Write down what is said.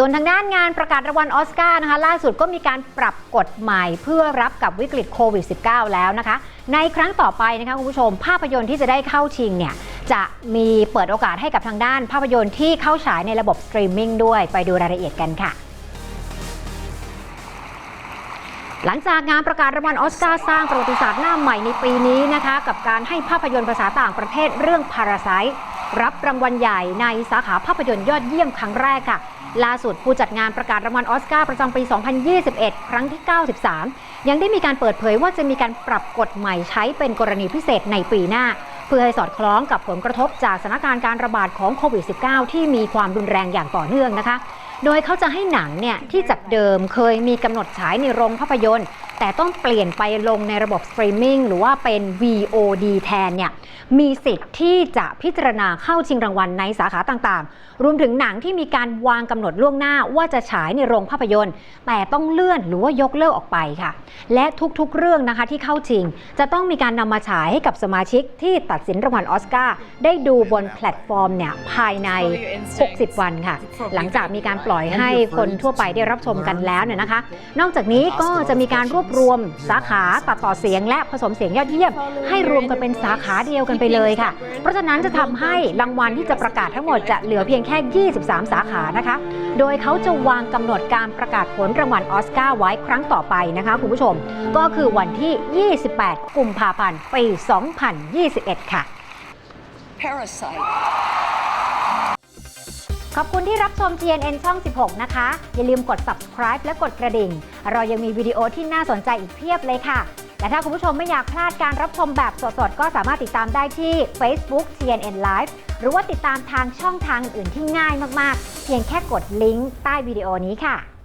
ส่วนทางด้านงานประกาศรางวัลออสการ์นะคะล่าสุดก็มีการปรับกฎใหม่เพื่อรับกับวิกฤตโควิด -19 แล้วนะคะ ในครั้งต่อไปนะคะคุณผู้ชม ภาพยนตร์ที่จะได้เข้าชิงเนี่ยจะมีเปิดโอกาสให้กับทางด้านภาพยนตร์ที่เข้าฉายในระบบสตรีมมิ่งด้วยไปดูรายละเอียดกันค่ะหลังจากงานประกาศรางวัลออสการ์สร้างประวัติศาสตร์หน้าใหม่ในปีนี้นะคะ กับการให้ภาพยนตร์ภาษาต่างประเทศเรื่อง Parasite รับรางวัลใหญ่ในสาขาภาพยนตร์ยอดเยี่ยมครั้งแรกค่ะล่าสุดผู้จัดงานประกาศรางวัลออสการ์ประจำปี 2021 ครั้งที่ 93 ยังได้มีการเปิดเผยว่าจะมีการปรับกฎใหม่ใช้เป็นกรณีพิเศษในปีหน้า เพื่อให้สอดคล้องกับผลกระทบจากสถานการณ์การระบาดของโควิด -19 ที่มีความรุนแรงอย่างต่อเนื่องนะคะ โดยเขาจะให้หนังเนี่ยที่จากเดิมเคยมีกำหนดฉายในโรงภาพยนตร์ แต่ต้องเปลี่ยนไปลงในระบบสตรีมมิ่งหรือว่าเป็น VOD แทนเนี่ยมีสิทธิ์ที่จะพิจารณาเข้าชิงรางวัลในสาขาต่างๆ รวมถึงหนังที่มีการวางกำหนดล่วงหน้าว่าจะฉายในโรงภาพยนตร์ แต่ต้องเลื่อนหรือว่ายกเลิกออกไปค่ะ และทุกๆเรื่องนะคะที่เข้าชิง จะต้องมีการนำมาฉายให้กับสมาชิกที่ตัดสินรางวัลออสการ์ได้ดูบนแพลตฟอร์มเนี่ยภายใน 60 วันค่ะ หลังจากมีการปล่อยให้คนทั่วไปได้รับชมกันแล้วเนี่ยนะคะ นอกจากนี้ก็จะมีการรวบรวมสาขาตัดต่อเสียงและผสมเสียงยอดเยี่ยม ให้รวมกันเป็นสาขาเดียวกันไปเลยค่ะ เพราะฉะนั้นจะทำให้รางวัลที่จะประกาศทั้งหมดจะเหลือเพียงแค่ 23 สาขานะคะ โดยเขาจะวางกำหนดการประกาศผลรางวัลออสการ์ไว้ครั้งต่อไปนะคะคุณผู้ชม ก็คือวันที่ 28 กุมภาพันธ์ปี 2021 ค่ะ Parasite. ขอบคุณที่รับชม GNN ช่อง 16 นะคะ อย่าลืมกด subscribe และกดกระดิ่ง เรายังมีวิดีโอที่น่าสนใจอีกเพียบเลยค่ะ และถ้าคุณผู้ชมไม่อยากพลาดการรับชมแบบสดๆ ก็สามารถติดตามได้ที่ Facebook GNN Live หรือว่าติดตามทางช่องทางอื่นๆที่ง่ายมากๆ เพียงแค่กดลิงก์ใต้วิดีโอนี้ค่ะ